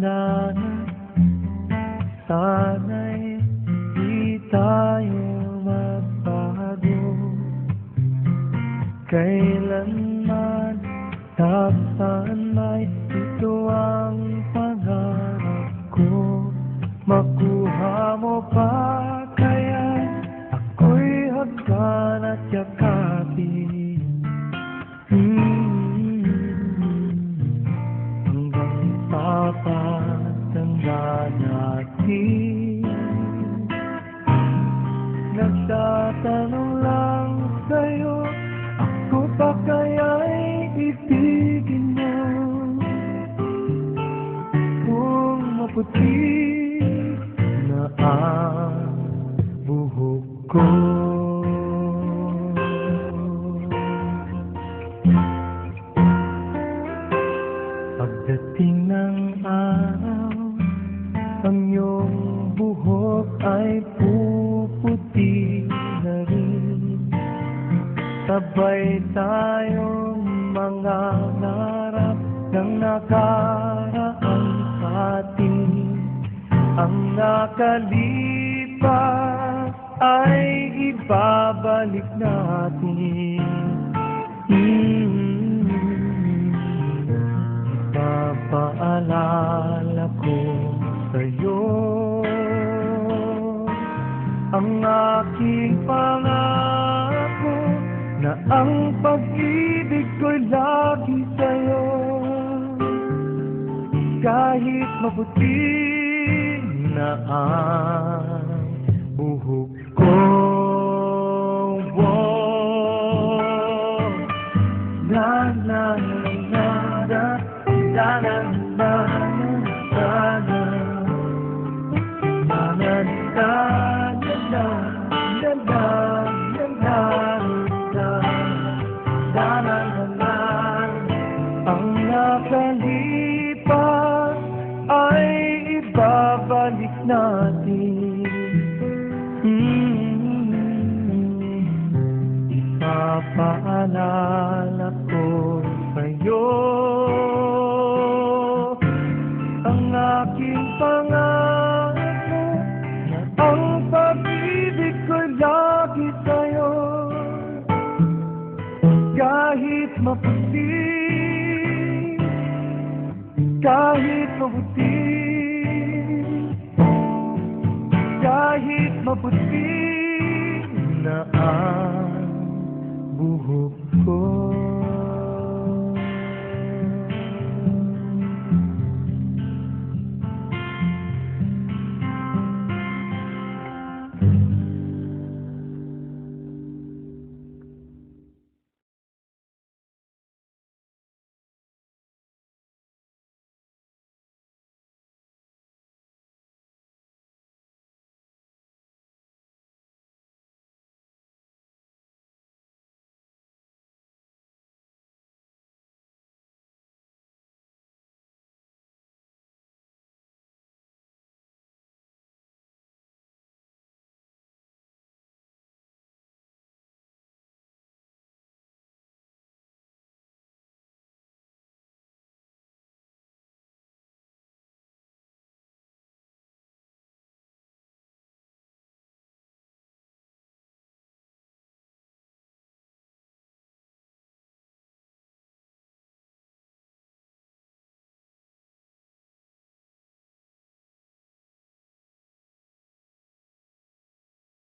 matanda na Sana'y di tayo magbago. Kailanman, saan may ito ang pangarap ko. Makuha mo pa ko. Pagdating ng araw Ang iyong buhok ay puputi na rin. Sabay tayong mga narap ng nakaraan atin. Ang nakalipas ay ibabalik natin. Mm Papaalala ko sa'yo Ang aking pangako Na ang pag-ibig ko'y lagi sa'yo. Kahit maputi na ang sana na sana sana sana na na na na na sana na ang nakalipas ay ibabalik natin hmm, ipapaalala Kahit maputi Kahit maputi na ang buhok ko